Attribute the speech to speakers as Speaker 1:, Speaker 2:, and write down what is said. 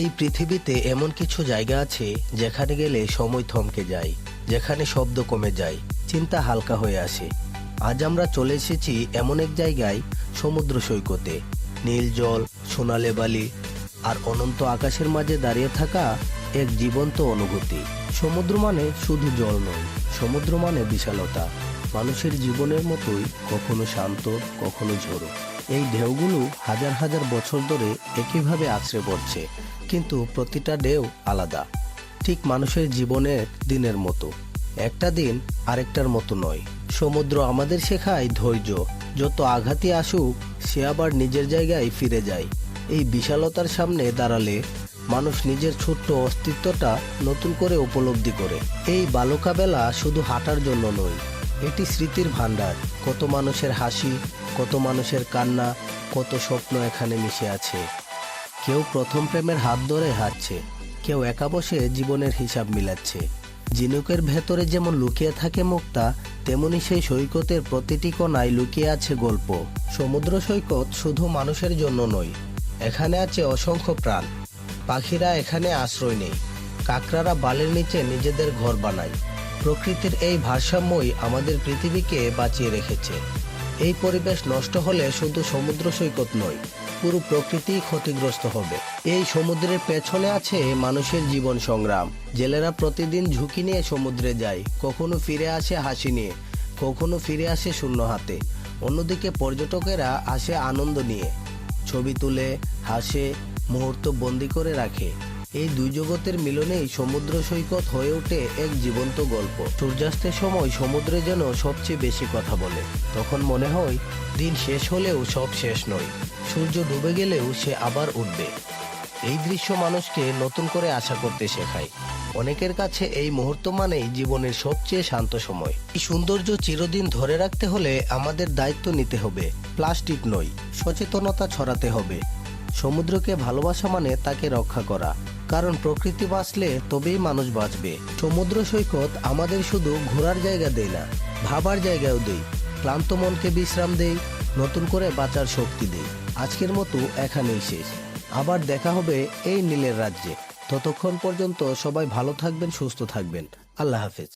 Speaker 1: এই পৃথিবীতে এমন কিছু জায়গা আছে যেখানে গেলে সময় থমকে যায়, যেখানে শব্দ কমে যায়, চিন্তা হালকা হয়ে আসে। আজ আমরা চলে এসেছি এমন এক জায়গায়, সমুদ্র সৈকতে। নীল জল, সোনালে বালি আর অনন্ত আকাশের মাঝে দাঁড়িয়ে থাকা এক জীবন্ত অনুভূতি। সমুদ্র মানে শুধু জল নয়, সমুদ্র মানে বিশালতা। মানুষের জীবনের মতোই কখনো শান্ত, কখনো ঝোড়ো। এই ঢেউগুলো হাজার হাজার বছর ধরে একইভাবে আছড়ে পড়ছে। কিন্তু প্রতিটা ঢেউ আলাদা। ঠিক মানুষের জীবনের দিনের মতো। একটা দিন আরেকটার মতো নয়। সমুদ্র আমাদের শেখায় ধৈর্য। যত আঘাতই আসুক, সে আবার নিজের জায়গায় ফিরে যায়। এই বিশালতার সামনে দাঁড়ালে মানুষ নিজের ছোট্ট অস্তিত্বটা নতুন করে উপলব্ধি করে। এই বালুকা বেলা শুধু হাঁটার জন্য নয়, এটি স্মৃতির ভাণ্ডার। কত মানুষের হাসি, কত মানুষের কান্না, কত স্বপ্ন এখানে মিশে আছে। কেউ প্রথম প্রেমের হাত ধরে হাঁটছে, কেউ একা বসে জীবনের হিসাব মিলাচ্ছে। ঝিনুকের ভেতরে যেমন লুকিয়ে থাকে মুক্তা, তেমনি সেই সৈকতের প্রতিটি কোণায় লুকিয়ে আছে গল্প। সমুদ্র সৈকত শুধু মানুষের জন্য নয়, এখানে আছে অসংখ্য প্রাণ। পাখিরা এখানে আশ্রয় নেই কাকরারা বালের নিচে নিজেদের ঘর বানায়। প্রকৃতির এই ভারসাম্যই আমাদের পৃথিবীকে বাঁচিয়ে রেখেছে। এই পরিবেশ নষ্ট হলে শুধু সমুদ্র সৈকত নয় পুরো প্রকৃতি ক্ষতিগ্রস্ত হবে। এই সমুদ্রের পেছনে আছে মানুষের জীবন সংগ্রাম। জেলেরা প্রতিদিন ঝুঁকি নিয়ে সমুদ্রে যায়। কখনো ফিরে আসে হাসি নিয়ে, কখনো ফিরে আসে শূন্য হাতে। অন্যদিকে পর্যটকেরা আসে আনন্দ নিয়ে। ছবি তুলে, হাসে, মুহূর্ত বন্দি করে রাখে। এই দুই জগতের মিলনেই সমুদ্র সৈকত হয়ে ওঠে এক জীবন্ত গল্প। সূর্যাস্তের সময় সমুদ্রে যেন সবচেয়ে বেশি কথা বলে। তখন মনে হয়, দিন শেষ হলেও সব শেষ নয়। সূর্য ডুবে গেলেও সে আবার উঠবে। এই দৃশ্য মানুষকে নতুন করে আশা করতে শেখায়। অনেকের কাছে এই মুহূর্ত মানেই জীবনের সবচেয়ে শান্ত সময়। এই সৌন্দর্য চিরদিন ধরে রাখতে হলে আমাদের দায়িত্ব নিতে হবে। প্লাস্টিক নয়, সচেতনতা ছড়াতে হবে। সমুদ্রকে ভালোবাসা মানে তাকে রক্ষা করা। কারণ প্রকৃতি বাঁচলে তবেই মানুষ বাঁচবে। সমুদ্র সৈকত আমাদের শুধু ঘোরার জায়গা দেয় না, ভাবার জায়গাও দেয়। ক্লান্ত মনকে বিশ্রাম দেয়, নতুন করে বাঁচার শক্তি দেয়। আজকের মতো এখানেই শেষ। আবার দেখা হবে এই নীলের রাজ্যে। ততক্ষণ পর্যন্ত সবাই ভালো থাকবেন, সুস্থ থাকবেন। আল্লাহ হাফেজ।